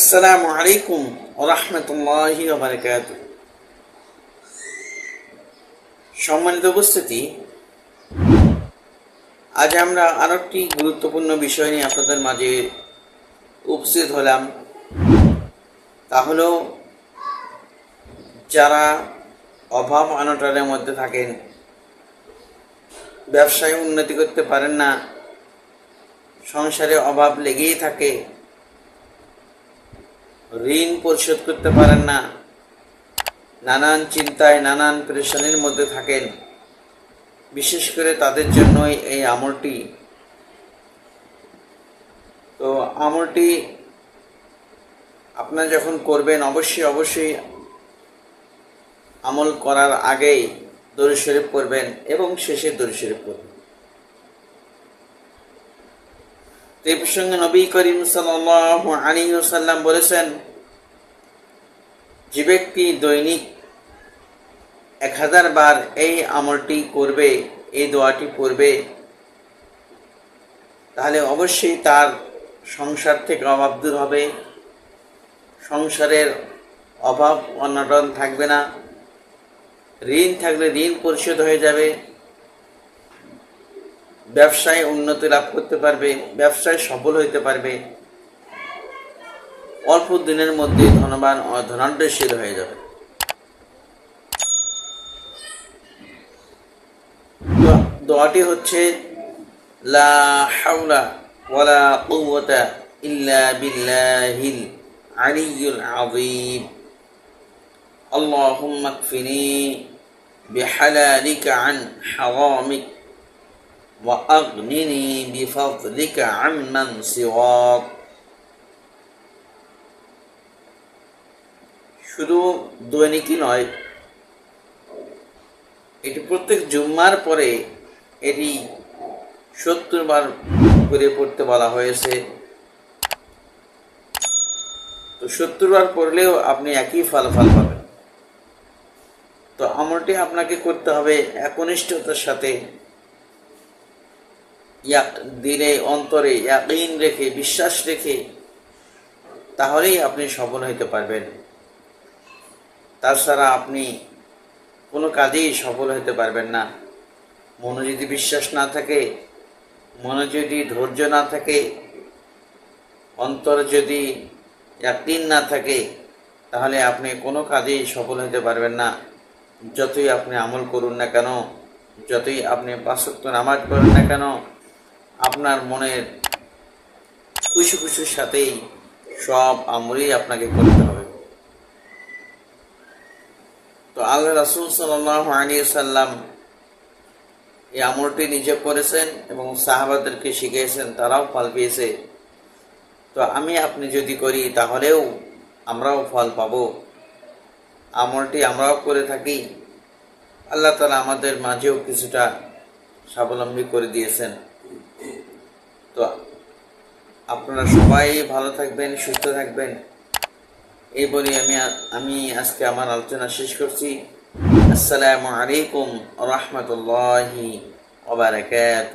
আসসালামু আলাইকুম রহমতুল্লাহি বারকাত সম্মানিত উপস্থিতি, আজ আমরা আরও একটি গুরুত্বপূর্ণ বিষয় নিয়ে আপনাদের মাঝে উপস্থিত হলাম। তা হলো, যারা অভাব অনটনের মধ্যে থাকেন, ব্যবসায় উন্নতি করতে পারেন না, সংসারে অভাব লেগেই থাকে ঋণ পরিশোধ করতে পারেন না। নানান চিন্তায় নানান পেরেশানির মধ্যে থাকেন। বিশেষ করে তাদের জন্যই এই আমলটি। তো আমলটি আপনারা যখন করবেন, অবশ্যই অবশ্যই আমল করার আগেই দরুদ শরীফ পড়বেন এবং শেষে দরুদ শরীফ পড়বেন। তো এই প্রসঙ্গে নবী করিম সাল্লাল্লাহু আলাইহি ওয়াসাল্লাম বলেছেন, যে ব্যক্তি দৈনিক এক হাজার বার এই আমলটি করবে, এই দোয়াটি পড়বে, তাহলে অবশ্যই তার সংসার থেকে অভাব দূর হবে। সংসারের অভাব, অনটন থাকবে না। ঋণ থাকলে ঋণ পরিশোধ হয়ে যাবে। ব্যবসায় উন্নতি লাভ করতে পারবে ব্যবসায় সফল হইতে পারবে অল্প দিনের মধ্যে ধনবান ও ধনাঢ্যশীল হয়ে যাবে তো দোয়াটি হচ্ছে লা হাওলা ওয়ালা কুওয়াতা ইল্লা বিল্লাহিল আলিয়্যুল আযীম اللهم اكفني بحلالك عن حرامك وأغنني بفضلك عمن سواك শুধু দৈনিকই নয় এটি প্রত্যেক জুম্মার পরে এটি সত্তর বার করে পড়তে বলা হয়েছে তো সত্তর বার পড়লেও আপনি একই ফল ফল পাবেন তো আমলটি আপনাকে করতে হবে একনিষ্ঠতার সাথে দিলে অন্তরে ইয়াকিন রেখে, বিশ্বাস রেখে, তাহলেই আপনি সফল হইতে পারবেন। তাছাড়া আপনি কোনো কাজেই সফল হতে পারবেন না। মনে যদি বিশ্বাস না থাকে, মনে যদি ধৈর্য না থাকে, অন্তরে যদি ইয়াকিন না থাকে, তাহলে আপনি কোনো কাজেই সফল হতে পারবেন না। যতই আপনি আমল করুন না কেন, যতই আপনি পাঁচক্ত নামাজ পড়েন না কেন আপনার মনের খুশি খুশির সাথেই সব আমলই আপনাকে করতে হবে। তো আল্লাহ রাসুল সাল্লাম এই আমলটি নিজে করেছেন এবং সাহাবাদেরকে শিখিয়েছেন, তারাও ফল পেয়েছে। তো আমি আপনি যদি করি, তাহলেও আমরাও ফল পাব। আমলটি আমরাও করে থাকি। আল্লাহ তালা আমাদের মাঝেও কিছুটা স্বাবলম্বী করে দিয়েছেন। তো আপনারা সবাই ভালো থাকবেন, সুস্থ থাকবেন। এই বলে আমি আমি আজকে আমার আলোচনা শেষ করছি। আসসালামু আলাইকুম রহমতুল্লাহি ওবারাকাত